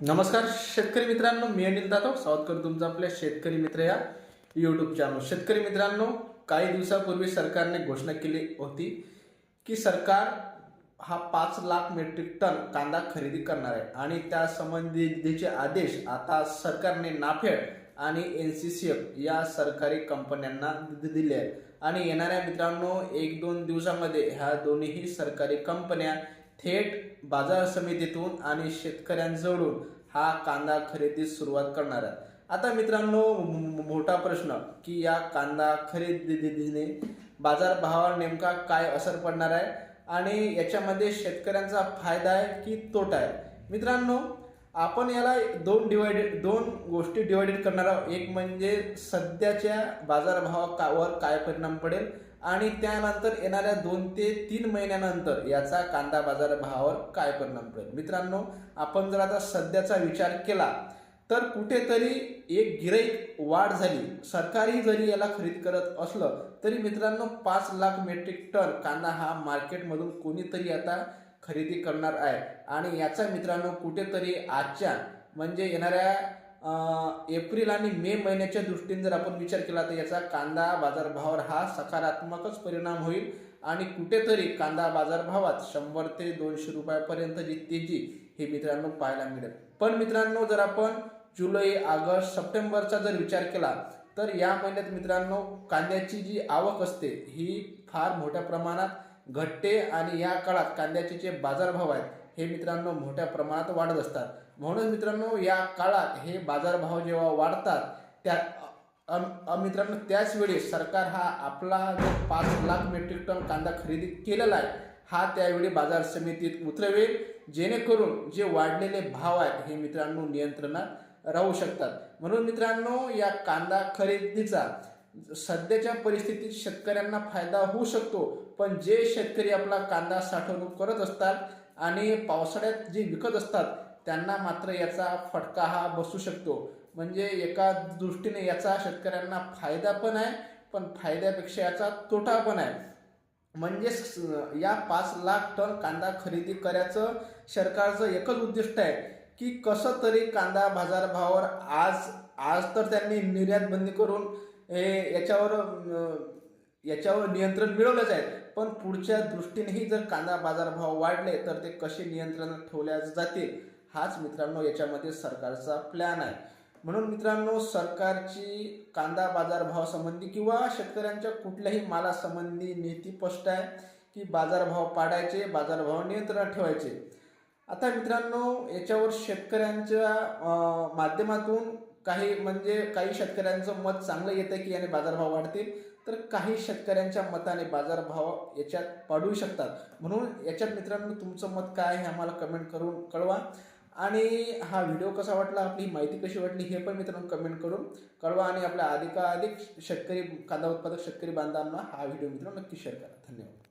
नमस्कार शेतकरी मित्रांनो. मी अनिल जाधव स्वागत करतो तुमचं आपल्या शेतकरी मित्र या यूट्यूब चॅनल शेतकरी मित्रांनो काही दिवसापूर्वी सरकारने घोषणा केली होती की सरकार हा पाच लाख मेट्रिक टन कांदा खरेदी करणार आहे. आणि त्या संबंधीचे आदेश आता सरकारने नाफेड आणि एन सी सी एफ या सरकारी कंपन्यांना दिले आहेत. आणि येणाऱ्या मित्रांनो एक दोन दिवसामध्ये ह्या दोन्हीही सरकारी कंपन्या थेट बाजार समितीतून आणि शेतकऱ्यांजवळून हा कांदा खरेदीस सुरुवात करणार आहे. आता मित्रांनो मोठा प्रश्न की या कांदा खरेदीने बाजारभावावर नेमका काय असर पडणार आहे? आणि याच्यामध्ये शेतकऱ्यांचा फायदा आहे की तोटा आहे? मित्रांनो आपण याला दोन डिवायडेड दोन गोष्टी डिवायडेड करणार आहोत. एक म्हणजे सध्याच्या बाजारभावावर काय परिणाम पडेल आणि त्यानंतर येणाऱ्या दोन ते तीन महिन्यानंतर याचा कांदा बाजारभावावर काय परिणाम पडेल. मित्रांनो आपण जर आता सध्याचा विचार केला तर कुठेतरी एक गिराईक वाढ झाली. सरकारही जरी याला खरेदी करत असलं तरी मित्रांनो पाच लाख मेट्रिक टन कांदा हा मार्केटमधून कोणीतरी आता खरेदी करणार आहे. आणि याचा मित्रांनो कुठेतरी आजच्या म्हणजे येणाऱ्या एप्रिल आणि मे महिन्याच्या दृष्टीने जर आपण विचार केला तर याचा कांदा बाजारभावावर हा सकारात्मकच परिणाम होईल. आणि कुठेतरी कांदा बाजारभावात शंभर ते दोनशे रुपयापर्यंतची तेजी हे मित्रांनो पाहायला मिळेल. पण मित्रांनो जर आपण जुलै ऑगस्ट सप्टेंबरचा जर विचार केला तर या महिन्यात मित्रांनो कांद्याची जी आवक असते ही फार मोठ्या प्रमाणात घट्टे आणि या काळात कांद्याचे जे बाजारभाव आहेत हे मित्रांनो मोठ्या प्रमाणात वाढत असतात. म्हणून मित्रांनो या काळात हे बाजारभाव जेव्हा वाढतात त्या अम- मित्रांनो त्याचवेळी सरकार हा आपला जो पाच लाख मेट्रिक टन कांदा खरेदी केलेला आहे हा त्यावेळी बाजार समितीत उतरवेल जेणेकरून जे वाढलेले भाव आहेत हे मित्रांनो नियंत्रणात राहू शकतात. म्हणून मित्रांनो या कांदा खरेदीचा सध्याच्या परिस्थितीत शेतकऱ्यांना फायदा होऊ शकतो पण जे शेतकरी आपला कांदा साठवणूक करत असतात आणि पावसाळ्यात जे विकत असतात त्यांना मात्र याचा फटका हा बसू शकतो. म्हणजे एका दृष्टीने याचा शेतकऱ्यांना फायदा पण आहे पण फायद्यापेक्षा याचा तोटा पण आहे. म्हणजे या पाच लाख टन कांदा खरेदी करायचं सरकारचं एकच उद्दिष्ट आहे की कसं तरी कांदा बाजारभावावर आज आज तर त्यांनी निर्यात बंदी करून हे याच्यावर याच्यावर नियंत्रण मिळवलंच आहे. पण पुढच्या दृष्टीनेही जर कांदा बाजारभाव वाढले तर ते कसे नियंत्रणात ठेवल्या जातील हाच मित्रांनो याच्यामध्ये सरकारचा प्लॅन आहे. म्हणून मित्रांनो सरकारची कांदा बाजारभावासंबंधी किंवा शेतकऱ्यांच्या कुठल्याही मालासंबंधी नीती स्पष्ट आहे की बाजारभाव पाडायचे बाजारभाव नियंत्रणात ठेवायचे. आता मित्रांनो याच्यावर शेतकऱ्यांच्या माध्यमातून काही म्हणजे काही शेतकऱ्यांचं मत चांगलं येतं की याने बाजारभाव वाढतील तर काही शेतकऱ्यांच्या मताने बाजारभाव याच्यात पाडू शकतात. म्हणून याच्यात मित्रांनो तुमचं मत काय हे आम्हाला कमेंट करून कळवा. आणि हा व्हिडिओ कसा वाटला आपली माहिती कशी वाटली हे पण मित्रांनो कमेंट करून कळवा. आणि आपल्या अधिकाधिक शेतकरी कांदा उत्पादक शेतकरी बांधवांना हा व्हिडिओ मित्रांनो नक्की शेअर करा. धन्यवाद.